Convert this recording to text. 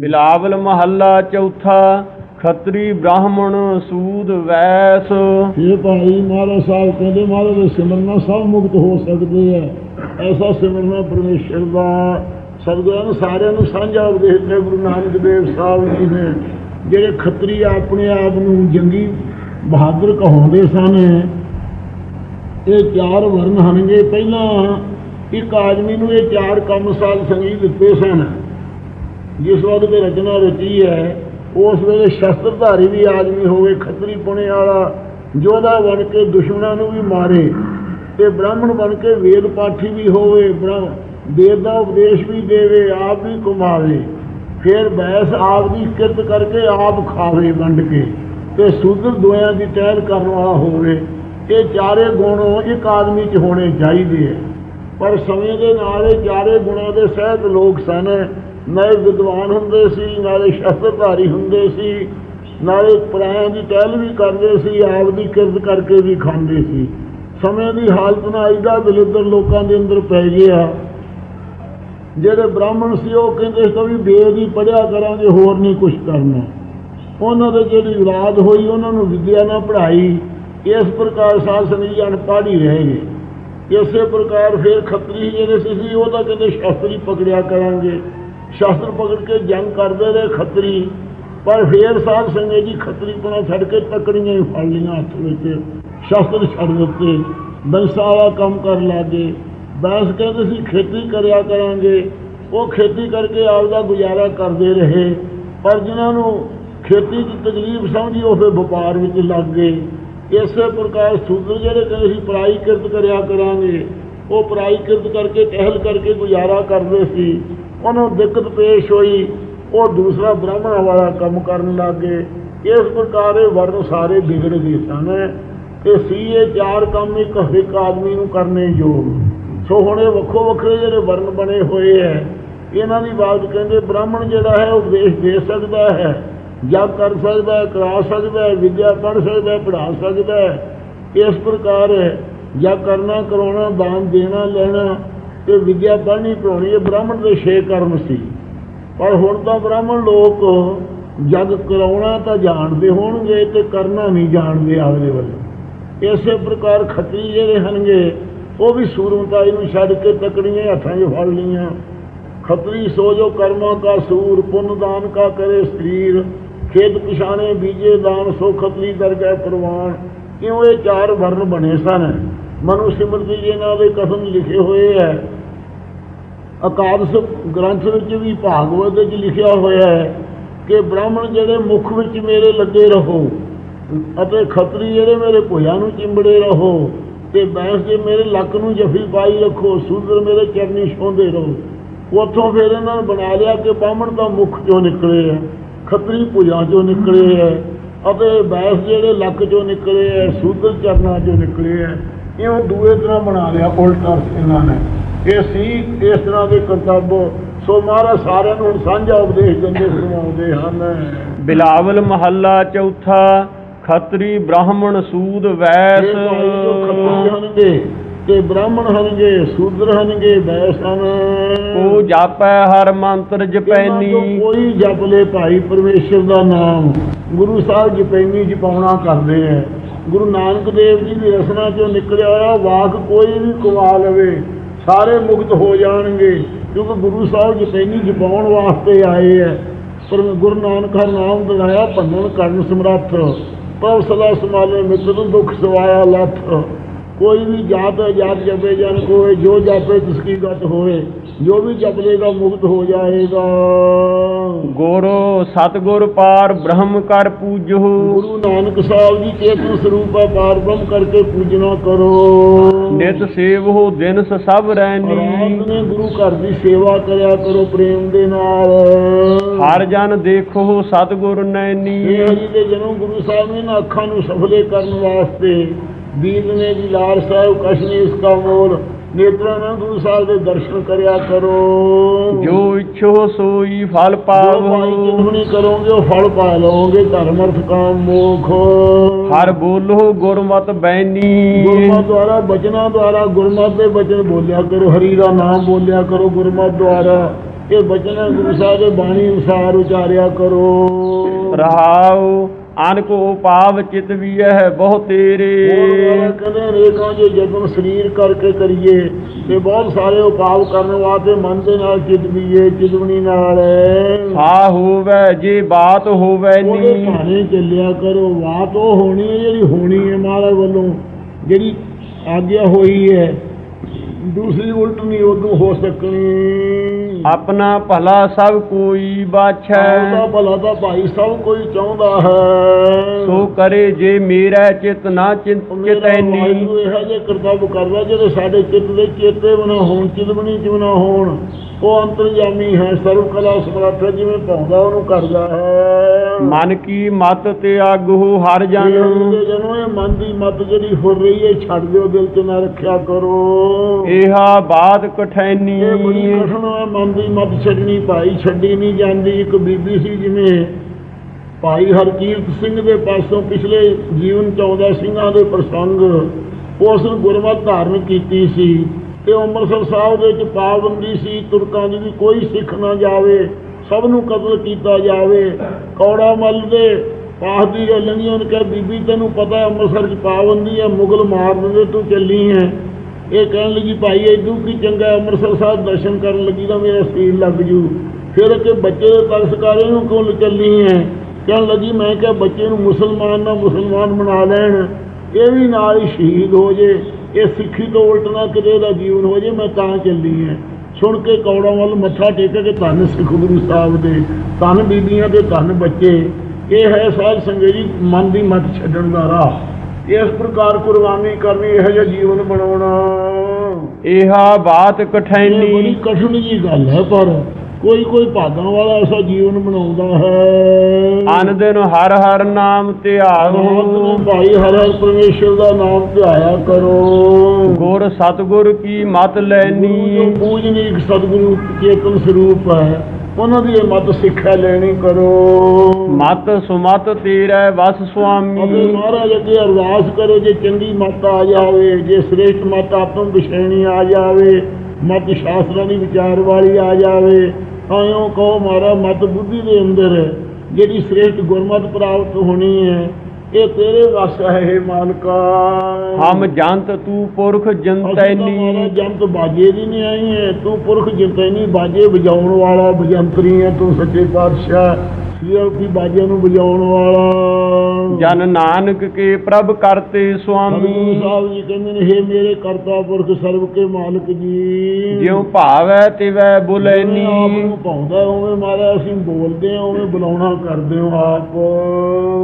ਬਿਲਾਵਲ ਮਹੱਲਾ ਚੌਥਾ, ਖੱਤਰੀ ਬ੍ਰਾਹਮਣ ਸੂਦ ਵੈਸ। ਇਹ ਭਾਈ ਮਹਾਰਾਜ ਸਾਹਿਬ ਕਹਿੰਦੇ, ਮਹਾਰਾਜ ਦੇ ਸਿਮਰਨਾ ਸਭ ਮੁਕਤ ਹੋ ਸਕਦੇ ਆ। ਐਸਾ ਸਿਮਰਨਾ ਪਰਮੇਸ਼ਰ ਦਾ। ਸਤਿਗੁਰਾਂ ਨੂੰ ਸਾਰਿਆਂ ਨੂੰ ਸਾਂਝਾ ਉਪਦੇਸ਼ ਦਿੱਤਾ ਗੁਰੂ ਨਾਨਕ ਦੇਵ ਸਾਹਿਬ ਜੀ ਨੇ, ਜਿਹੜੇ ਖੱਤਰੀ ਆਪਣੇ ਆਪ ਨੂੰ ਜੰਗੀ ਬਹਾਦਰ ਕਹਾਉਂਦੇ ਸਨ। ਇਹ ਚਾਰ ਵਰਨ ਹਨਗੇ। ਪਹਿਲਾਂ ਇੱਕ ਆਦਮੀ ਨੂੰ ਇਹ ਚਾਰ ਕੰਮ ਸਾਲ ਸੰਗੀ ਦਿੱਤੇ ਸਨ। ਜਿਸ ਵਕਤ ਤੇ ਰਚਨਾ ਰਚੀ ਹੈ ਉਸ ਵੇਲੇ ਸ਼ਸਤਰਧਾਰੀ ਵੀ ਆਦਮੀ ਹੋਵੇ ਖੱਤਰੀ ਪੁਣੇ ਵਾਲਾ, ਯੋਧਾ ਬਣ ਕੇ ਦੁਸ਼ਮਣਾਂ ਨੂੰ ਵੀ ਮਾਰੇ ਤੇ ਬ੍ਰਾਹਮਣ ਬਣ ਕੇ ਵੇਦ ਪਾਠੀ ਵੀ ਹੋਵੇ, ਬ੍ਰਾਹਮ, ਵੇਦ ਦਾ ਉਪਦੇਸ਼ ਵੀ ਦੇਵੇ, ਆਪ ਵੀ ਕਮਾਵੇ, ਫਿਰ ਬੈਸ ਆਪ ਦੀ ਕਿਰਤ ਕਰਕੇ ਆਪ ਖਾਵੇ ਵੰਡ ਕੇ ਤੇ ਸੂਦਰ ਦੋਆਂ ਦੀ ਟਹਿਲ ਕਰਨ ਵਾਲਾ ਹੋਵੇ, ਇਹ ਚਾਰੇ ਗੁਣ ਇੱਕ ਆਦਮੀ 'ਚ ਹੋਣੇ ਚਾਹੀਦੇ ਹੈ ਪਰ ਸਮੇਂ ਦੇ ਨਾਲ ਇਹ ਚਾਰੇ ਗੁਣਾਂ ਦੇ ਸਹਿਤ ਲੋਕ ਸਨ ਨਾਲੇ ਵਿਦਵਾਨ ਹੁੰਦੇ ਸੀ, ਨਾਲੇ ਸ਼ਸਤਰਧਾਰੀ ਹੁੰਦੇ ਸੀ, ਨਾਲੇ ਪਰਾਇਆਂ ਦੀ ਟਹਿਲ ਵੀ ਕਰਦੇ ਸੀ, ਆਪ ਦੀ ਕਿਰਤ ਕਰਕੇ ਵੀ ਖਾਂਦੇ ਸੀ। ਸਮੇਂ ਦੀ ਹਾਲਤ ਨਾਲ ਇਹਦਾ ਦਲਿੱਦਰ ਲੋਕਾਂ ਦੇ ਅੰਦਰ ਪੈ ਗਿਆ। ਜਿਹੜੇ ਬ੍ਰਾਹਮਣ ਸੀ, ਉਹ ਕਹਿੰਦੇ ਸੀ ਵੀ ਵੇਦ ਹੀ ਪੜਿਆ ਕਰਾਂਗੇ, ਹੋਰ ਨਹੀਂ ਕੁਝ ਕਰਨਾ। ਉਹਨਾਂ ਦੇ ਜਿਹੜੀ ਔਲਾਦ ਹੋਈ, ਉਹਨਾਂ ਨੂੰ ਵਿਦਿਆ ਨਾ ਪੜ੍ਹਾਈ। ਇਸ ਪ੍ਰਕਾਰ ਸਾਧ ਸੰਗਤ ਜੀ ਅਨਪੜ੍ਹ ਹੀ ਰਹਿ ਇਸੇ ਪ੍ਰਕਾਰ ਫਿਰ ਖੱਤਰੀ ਜਿਹੜੇ ਸੀ ਸੀ ਉਹ ਤਾਂ ਕਹਿੰਦੇ ਸ਼ਾਸਤਰੀ ਪਕੜਿਆ ਕਰਾਂਗੇ। ਸ਼ਸਤਰ ਪਕੜ ਕੇ ਜੰਗ ਕਰਦੇ ਰਹੇ ਖੱਤਰੀ। ਪਰ ਫਿਰ ਸਾਧ ਸੰਗਤ ਜੀ ਖੱਤਰੀ ਪੁਣਾ ਛੱਡ ਕੇ ਤਕੜੀਆਂ ਹੀ ਫੜ ਲਈਆਂ ਹੱਥ ਵਿੱਚ। ਸ਼ਸਤਰ ਛੱਡ ਦਿੱਤੇ। ਬੰਸਾ ਵਾਲਾ ਕੰਮ ਕਰ ਲਾਗੇ। ਬੈਂਸ ਕਹਿੰਦੇ ਸੀ, ਖੇਤੀ ਕਰਿਆ ਕਰਾਂਗੇ। ਉਹ ਖੇਤੀ ਕਰਕੇ ਆਪਦਾ ਗੁਜ਼ਾਰਾ ਕਰਦੇ ਰਹੇ। ਪਰ ਜਿਨ੍ਹਾਂ ਨੂੰ ਖੇਤੀ ਦੀ ਤਕਲੀਫ ਸਮਝੀ, ਉਹ ਫਿਰ ਵਪਾਰ ਵਿੱਚ ਲੱਗ ਗਏ। ਇਸੇ ਪ੍ਰਕਾਰ ਸੂਦਰ ਜਿਹੜੇ ਕਹਿੰਦੇ ਸੀ, ਪਰਾਈ ਕਿਰਤ ਕਰਿਆ ਕਰਾਂਗੇ। ਉਹ ਪਰਾਈ ਕਿਰਤ ਕਰਕੇ, ਟਹਿਲ ਕਰਕੇ ਗੁਜ਼ਾਰਾ ਕਰਦੇ ਸੀ। ਉਹਨੂੰ ਦਿੱਕਤ ਪੇਸ਼ ਹੋਈ, ਉਹ ਦੂਸਰਾ ਬ੍ਰਾਹਮਣ ਵਾਲਾ ਕੰਮ ਕਰਨ ਲੱਗ ਗਏ। ਇਸ ਪ੍ਰਕਾਰ ਇਹ ਵਰਨ ਸਾਰੇ ਵਿਗੜ ਗਏ ਸਨ ਤੇ ਸੀ ਇਹ ਚਾਰ ਕੰਮ ਇੱਕ ਇੱਕ ਆਦਮੀ ਨੂੰ ਕਰਨੇ ਯੋਗ। ਸੋ ਹੁਣ ਇਹ ਵੱਖੋ ਵੱਖਰੇ ਜਿਹੜੇ ਵਰਨ ਬਣੇ ਹੋਏ ਹੈ, ਇਹਨਾਂ ਦੀ ਬਾਤ ਕਹਿੰਦੇ ਬ੍ਰਾਹਮਣ ਜਿਹੜਾ ਹੈ ਉਹ ਉਪਦੇਸ਼ ਦੇ ਸਕਦਾ ਹੈ, ਜਪ ਕਰ ਸਕਦਾ ਹੈ, ਕਰਾ ਸਕਦਾ ਹੈ, ਵਿਦਿਆ ਪੜ੍ਹ ਸਕਦਾ ਹੈ, ਪੜ੍ਹਾ ਸਕਦਾ ਹੈ। ਇਸ ਪ੍ਰਕਾਰ ਜਾਂ ਕਰਨਾ, ਕਰਾਉਣਾ, ਦਾਨ ਦੇਣਾ, ਲੈਣਾ ਤੇ ਵਿਦਿਆ ਪੜ੍ਹਨੀ ਪੜਾਉਣੀ ਇਹ ਬ੍ਰਾਹਮਣ ਦੇ ਛੇ ਕਰਮ ਸੀ। ਪਰ ਹੁਣ ਤਾਂ ਬ੍ਰਾਹਮਣ ਲੋਕ ਜਗ ਕਰਾਉਣਾ ਤਾਂ ਜਾਣਦੇ ਹੋਣਗੇ ਤੇ ਕਰਨਾ ਨਹੀਂ ਜਾਣਦੇ ਅਗਲੇ ਵੱਲ। ਇਸੇ ਪ੍ਰਕਾਰ ਖੱਤਰੀ ਜਿਹੜੇ ਹਨਗੇ, ਉਹ ਵੀ ਸੂਰਮਤਾਈ ਨੂੰ ਛੱਡ ਕੇ ਤਕੜੀਆਂ ਹੱਥਾਂ 'ਚ ਫੜ ਲਈਆਂ। ਖੱਤਰੀ ਸੋ ਜੋ ਕਰਮਾਂ ਕਾ ਸੂਰ, ਪੁੰਨ ਦਾਨ ਕਾ ਕਰੇ ਸਰੀਰ, ਖੇਤ ਪਿਛਾਣੇ ਬੀਜੇ ਦਾਨ, ਸੋ ਖੱਤਰੀ ਦਰਗਹਿ ਪ੍ਰਵਾਨ। ਕਿਉਂ ਇਹ ਚਾਰ ਵਰਨ ਬਣੇ ਸਨ। ਮਨੁ ਸਿਮਰਤੀ ਜੀ ਨਾਲ ਦੇ ਕਥਨ ਲਿਖੇ ਹੋਏ ਹੈ। ਅਕਾਦਸ ਗ੍ਰੰਥ ਵਿੱਚ ਵੀ ਭਾਗਵਤ ਵਿੱਚ ਲਿਖਿਆ ਹੋਇਆ ਹੈ ਕਿ ਬ੍ਰਾਹਮਣ ਜਿਹੜੇ ਮੁਖ ਵਿੱਚ ਮੇਰੇ ਲੱਗੇ ਰਹੋ ਅਤੇ ਖੱਤਰੀ ਜਿਹੜੇ ਮੇਰੇ ਭੁਜਾ ਨੂੰ ਚਿੰਬੜੇ ਰਹੋ ਤੇ ਬੈਂਸ ਦੇ ਮੇਰੇ ਲੱਕ ਨੂੰ ਜਫੀ ਪਾਈ ਰੱਖੋ ਸੂਦਰ ਮੇਰੇ ਚਰਨੀ ਛੋਂਦੇ ਰਹੋ। ਉੱਥੋਂ ਫਿਰ ਇਹਨਾਂ ਨੇ ਬਣਾ ਲਿਆ ਕਿ ਬਾਹਮਣ ਦਾ ਮੁਖ ਚੋਂ ਨਿਕਲੇ ਹੈ, ਖੱਤਰੀ ਭੁਜਾ ਚੋਂ ਨਿਕਲੇ ਹੈ ਅਤੇ ਬੈਂਸ ਜਿਹੜੇ ਲੱਕ ਚੋਂ ਨਿਕਲੇ ਹੈ ਸੂਦਰ ਚਰਨਾਂ ਚੋਂ ਨਿਕਲੇ ਹੈ। ਇਉਂ ਦੂਏ ਤਰ੍ਹਾਂ ਬਣਾ ਲਿਆ, ਉਲਟਾ ਇਹਨਾਂ ਨੇ। ਇਹ ਸੀ ਇਸ ਤਰ੍ਹਾਂ ਦੇ ਕਰਤੱਵ ਸੋ ਮਹਾਰਾਜ ਸਾਰਿਆਂ ਨੂੰ ਸਾਂਝਾ ਉਪਦੇਸ਼ ਦਿੰਦੇ ਸੁਣਾਉਂਦੇ ਹਨ। ਬਿਲਾਵਲ ਮਹੱਲਾ ਚੌਥਾ ਖੱਤਰੀ ਬ੍ਰਾਹਮਣ ਸੂਦ ਵੈਸ। ਤੇ ਬ੍ਰਾਹਮਣ ਹਨਗੇ ਸੂਦਰ ਹਨਗੇ ਵੈਸ ਹਨ। ਕੋ ਜਾਪੈ ਹਰ ਮੰਤਰ ਜਪੈਨੀ। ਕੋਈ ਜਪ ਲੈ ਭਾਈ ਪਰਮੇਸ਼ਰ ਦਾ ਨਾਮ। ਗੁਰੂ ਸਾਹਿਬ ਜਪੈਨੀ ਜਪਾਉਣਾ ਕਰਦੇ ਐ। ਗੁਰੂ ਨਾਨਕ ਦੇਵ ਜੀ ਦੀ ਰਸਨਾ ਚੋਂ ਨਿਕਲਿਆ ਹੋਇਆ ਵਾਕ ਕੋਈ ਵੀ ਕਮਾ ਲਵੇ। ਸਾਰੇ ਮੁਕਤ ਹੋ ਜਾਣਗੇ, ਕਿਉਂਕਿ ਗੁਰੂ ਸਾਹਿਬ ਜਪੈਨੀ ਜਪਾਉਣ ਵਾਸਤੇ ਆਏ ਐ। ਪਰ ਗੁਰੂ ਨਾਨਕ ਹਰ ਨਾਮ ਦਿਲਾਇਆ ਭੰਨਣ ਕਰਨ ਸਮਰੱਥ। ਪ੍ਰਭ ਸਦਾ ਸਮਾਲੇ ਮਿੱਤਰ ਦੁੱਖ ਸਵਾਇਆ, ਲੱਥ। ਕੋਈ ਵੀ ਜਾਤ ਹੈ ਜਾਤ ਜਪੇ, ਜਨ ਕੋਏ, ਜੋ ਜਾਪੇ, ਤਿਸ ਕੀ ਗਤ ਹੋਏ। ਜੋ ਵੀ ਜਪ ਲੇਗਾ ਮੁਕਤ ਹੋ ਜਾਏਗਾ। ਗੁਰ ਸਤਗੁਰ ਪਾਰ ਬ੍ਰਹਮ ਕਰ ਪੂਜੋ। ਗੁਰੂ ਨਾਨਕ ਸਾਹਿਬ ਜੀ ਚੇਤਨ ਸਰੂਪ ਹੈ ਪਾਰ ਬ੍ਰਹਮ ਕਰਕੇ ਪੂਜਣਾ ਕਰੋ। ਨਿਤ ਸੇਵੋ ਦਿਨਸ ਸਭ ਰਹਿਨੀ ਨੇ ਗੁਰੂ ਘਰ ਦੀ ਸੇਵਾ ਕਰਿਆ ਕਰੋ ਪ੍ਰੇਮ ਦੇ ਨਾਲ। ਹਰ ਜਨ ਦੇਖੋ ਸਤਗੁਰ ਨੈਣੀ। ਇਹ ਜੀ ਦੇ ਜਨਮ ਗੁਰੂ ਸਾਹਿਬ ਨੇ ਨਾ ਅੱਖਾਂ ਨੂੰ ਸਫਲੇ ਕਰਨ ਵਾਸਤੇ। ਦੀਨ ਨੇ ਜੀ ਲਾਲ ਸਾਹਿਬ ਕਸ਼ਨੀ ਇਸ ਕਾ ਮੋਲ ਨੇਤਰਾਂ ਨਾਲ ਗੁਰੂ ਸਾਹਿਬ ਦੇ ਦਰਸ਼ਨ ਕਰਿਆ ਕਰੋ। ਜੋ ਇਛੋ ਸੋਈ ਫਲ ਪਾਵੋ। ਜਿਤਨੀ ਕਰੋਗੇ ਉਹ ਫਲ ਪਾ ਲਓਗੇ ਧਰਮ ਅਰਥ ਕਾਮ ਮੋਖ। ਹਰ ਬੋਲੋ ਗੁਰਮਤ ਬੈਨੀ ਗੁਰਮਤ ਦੁਆਰਾ ਬਚਨਾਂ ਦੁਆਰਾ ਗੁਰਮਤ ਦੇ ਬਚਨ ਬੋਲਿਆ ਕਰੋ ਹਰੀ ਦਾ ਨਾਮ ਬੋਲਿਆ ਕਰੋ ਗੁਰਮਤ ਦੁਆਰਾ। ਇਹ ਬਚਨ ਗੁਰੂ ਸਾਹਿਬ ਦੇ ਬਾਣੀ ਅਨੁਸਾਰ ਉਚਾਰਿਆ ਕਰੋ। ਰਹਾਉ ਅਨ ਕੋ ਪਾਵ ਚਿਤ ਵੀ ਹੈ ਬਹੁ ਤੇਰੇ। ਕਹਿੰਦੇ ਰੇਖਾਂ ਜੇ ਜਦੋਂ ਸਰੀਰ ਕਰਕੇ ਕਰੀਏ ਤੇ ਬਹੁਤ ਸਾਰੇ ਉਪਾਅ ਕਰਨ ਵਾਸਤੇ ਮਨ ਦੇ ਨਾਲ ਚਿਤ ਵੀਏ ਚਿਤਵਣੀ ਨਾਲ। ਸਾ ਹੋਵੇ ਜੇ ਬਾਤ ਹੋਵੇ ਉਹਦੇ ਨੀ ਭਾਣੇ ਚੱਲਿਆ ਕਰੋ ਬਾਤ ਉਹ ਹੋਣੀ ਹੈ ਜਿਹੜੀ ਹੋਣੀ ਹੈ ਮਹਾਰਾਜ ਵੱਲੋਂ ਜਿਹੜੀ ਆਗਿਆ ਹੋਈ ਹੈ। ਦੂਸਰੀ ਉਲਟ ਨਹੀਂ ਉਦੋਂ ਹੋ ਸਕਣੀ। ਆਪਣਾ ਭਲਾ ਸਭ ਕੋਈ ਉਹਦਾ ਬਾਛੈ ਭਲਾ ਤਾਂ ਭਾਈ ਸਭ ਕੋਈ ਚਾਹੁੰਦਾ ਹੈ। ਸੋ ਕਰੇ ਜੇ ਮੇਰਾ ਚਿਤ ਨਾ ਚਿੰਤ ਚਿਤੈਨੀ ਇਹੋ ਜਿਹੇ ਕਰਤੱਵ ਕਰਦਾ ਜਿਹੜੇ ਸਾਡੇ ਚਿੱਤ ਦੇ ਚੇਤੇ ਬਣਾ ਹੋਣ ਚਿਤਵਣੀ ਚ ਬਣਾ ਹੋਣ। ਉਹ ਅੰਤਰਜਾਮੀ ਹੈ ਸਰਵ ਕਲਾ ਸਮਰੱਥ ਜਿਵੇਂ ਪਾਉਂਦਾ ਉਹਨੂੰ ਕਰਦਾ ਹੈ। ਮਨ ਕੀ ਮਤ ਤੇ ਆਗੂ ਹਰ ਜਨ। ਜਨੋ ਇਹ ਮਨ ਦੀ ਮਤ ਜਿਹੜੀ ਹੋ ਰਹੀ ਹੈ ਛੱਡ ਦਿਓ ਦਿਲ ਚ ਨਾ ਰੱਖਿਆ ਕਰੋ। ਇਹਾ ਬਾਤ ਕਠੈਨੀ। ਇਹ ਬੜੀ ਕਠਿਨ ਹੈ ਮਨ ਦੀ ਮਤ ਛੱਡਣੀ ਭਾਈ ਛੱਡੀ ਨਹੀਂ ਜਾਂਦੀ। ਇੱਕ ਬੀਬੀ ਸੀ ਜਿਵੇਂ ਭਾਈ ਹਰਕੀਰਤ ਸਿੰਘ ਦੇ ਪਾਸੋਂ ਪਿਛਲੇ ਜੀਵਨ ਚ ਆਉਂਦਾ ਸਿੰਘਾਂ ਦੇ ਪ੍ਰਸੰਗ ਉਸ ਗੁਰਮਤਿ ਧਾਰਨ ਕੀਤੀ ਸੀ। ਤੇ ਅੰਮ੍ਰਿਤਸਰ ਸਾਹਿਬ ਦੇ ਵਿੱਚ ਪਾਬੰਦੀ ਸੀ, ਤੁਰਕਾਂ ਦੀ ਵੀ ਕੋਈ ਸਿੱਖ ਨਾ ਜਾਵੇ, ਸਭ ਨੂੰ ਕਤਲ ਕੀਤਾ ਜਾਵੇ, ਕੌੜਾ ਮੱਲ ਦੇ ਪਾਸ ਦੀ ਲੰਗੀ ਉਹਨੇ ਕਿਹਾ, ਬੀਬੀ ਤੈਨੂੰ ਪਤਾ ਅੰਮ੍ਰਿਤਸਰ ਚ ਪਾਬੰਦੀ ਹੈ, ਮੁਗਲ ਮਾਰ ਦਿੰਦੇ, ਤੂੰ ਚੱਲੀ ਹੈ। ਇਹ ਕਹਿਣ ਲੱਗੀ, ਭਾਈ ਇਦੂ ਕੀ ਚੰਗਾ ਅੰਮ੍ਰਿਤਸਰ ਸਾਹਿਬ ਦਰਸ਼ਨ ਕਰਨ ਲੱਗੀ ਤਾਂ ਮੇਰਾ ਸਰੀਰ ਲੱਗ ਜੂ। ਫਿਰ ਕਿ ਬੱਚੇ ਦੇ ਤਖਤਕਾਰੇ ਨੂੰ ਕਿਉਂ ਚੱਲੀ ਹੈ? ਕਹਿਣ ਲੱਗੀ, ਮੈਂ ਕਿਹਾ, ਬੱਚੇ ਨੂੰ ਮੁਸਲਮਾਨ ਨਾ ਮੁਸਲਮਾਨ ਬਣਾ ਲੈਣ, ਇਹ ਵੀ ਨਾਲ ਹੀ ਸ਼ਹੀਦ ਹੋ ਜੇ। ਇਹ ਸਿੱਖੀ ਤੋਂ ਉਲਟ ਨਾ ਕਿਤੇ ਦਾ ਜੀਵਨ ਹੋ ਜੇ ਮੈਂ ਤਾਂ ਚੱਲੀ ਹੈ ਸੁਣ ਕੇ ਕੌੜਾਂ ਵੱਲ ਮੱਥਾ ਟੇਕ ਕੇ ਧੰਨ ਸਿੱਖ ਗੁਰੂ ਸਾਹਿਬ ਦੇ ਧੰਨ ਬੀਬੀਆਂ ਤੇ ਧੰਨ ਬੱਚੇ। ਇਹ ਹੈ ਸਾਧ ਸੰਗਤ ਜੀ ਮਨ ਦੀ ਮਤ ਛੱਡਣ ਦਾ ਰਾਹ। ਇਸ ਪ੍ਰਕਾਰ ਕੁਰਬਾਨੀ ਕਰਨੀ ਇਹੋ ਜਿਹਾ ਜੀਵਨ ਬਣਾਉਣਾ। ਇਹਾ ਬਾਤ ਇਹ ਬੜੀ ਕਠੈਨੀ ਕਠਿਨ ਜੀ ਗੱਲ ਹੈ ਪਰ ਕੋਈ ਕੋਈ ਭਾਗਾਂ ਵਾਲਾ ਐਸਾ ਜੀਵਨ ਬਣਾਉਂਦਾ ਹੈ। ਅਨ ਦਿਨ ਹਰ ਹਰ ਨਾਮ ਧਿਆਵੋ ਭਾਈ ਹਰ ਹਰ ਪਰਮੇਸ਼ਰ ਦਾ ਨਾਮ ਧਿਆਇਆ ਕਰੋ। ਗੁਰ ਸਤਗੁਰ ਕੀ ਮਤ ਜੋ ਪੂਜਨੀਕ ਸਤਿਗੁਰੂ ਚੇਤਨ ਸਰੂਪ ਹੈ ਉਹਨਾਂ ਦੀ ਇਹ ਮਤ ਸਿੱਖਿਆ ਲੈਣੀ ਕਰੋ। ਮਤ ਸੁਮਤ ਤੇਰੇ ਵਸ ਸੁਆਮੀ। ਮਹਾਰਾਜ ਅੱਗੇ ਅਰਦਾਸ ਕਰੋ ਜੇ ਚੰਗੀ ਮਤ ਆ ਜਾਵੇ ਜੇ ਸ੍ਰੇਸ਼ਟ ਮਤ ਆਤਮ ਵਿਸ਼ੇਣੀ ਆ ਜਾਵੇ। ਮਤ ਸ਼ਾਸਤਰਾਂ ਦੀ ਵਿਚਾਰ ਵਾਲੀ ਆ ਜਾਵੇ। ਇਉਂ ਕਹੋ ਮਾਰਾ ਮਤ ਬੁੱਧੀ ਦੇ ਅੰਦਰ ਜਿਹੜੀ ਸ੍ਰੇਸ਼ਟ ਗੁਰਮਤ ਪ੍ਰਾਪਤ ਹੋਣੀ ਹੈ ਇਹ ਤੇਰੇ ਵਸ ਹੈ ਇਹ ਮਾਲਕਾ। ਹਮ ਜੰਤ ਤੂੰ ਪੁਰਖ ਜੰਤੈਨੀ ਜੰਤ ਬਾਜੇ ਦੀ ਨਹੀਂ ਆਈ ਹੈ ਤੂੰ ਪੁਰਖ ਜਿੰਤੈਨੀ ਬਾਜੇ ਵਜਾਉਣ ਵਾਲਾ ਵਜੰਤਰੀ ਹੈ ਤੂੰ ਸੱਚੇ ਪਾਤਸ਼ਾਹ। ਸੀਆਰਪੀ ਬਾਜੇ ਨੂੰ ਵਜਾਉਣ ਵਾਲਾ। ਜਨ ਨਾਨਕ ਕੇ ਪ੍ਰਭ ਕਰਤੇ ਸੁਆਮੀ। ਸਾਹਿਬ ਜੀ ਕਹਿੰਦੇ ਨੇ ਹੇ ਮੇਰੇ ਕਰਤਾ ਪੁਰਖ ਸਰਬ ਕੇ ਮਾਲਕ ਜੀ। ਜਿਉ ਭਾਵੈ ਤਿਵੈ ਜਿਵੇਂ ਆਪ ਬੁਲੈਨੀ ਨੂੰ ਪਾਉਂਦਾ ਉਵੇਂ ਮਾਰਾ ਅਸੀਂ ਬੋਲਦੇ ਹਾਂ ਉਵੇਂ ਬੁਲਾਉਣਾ ਕਰਦੇ ਹਾਂ ਆਪ।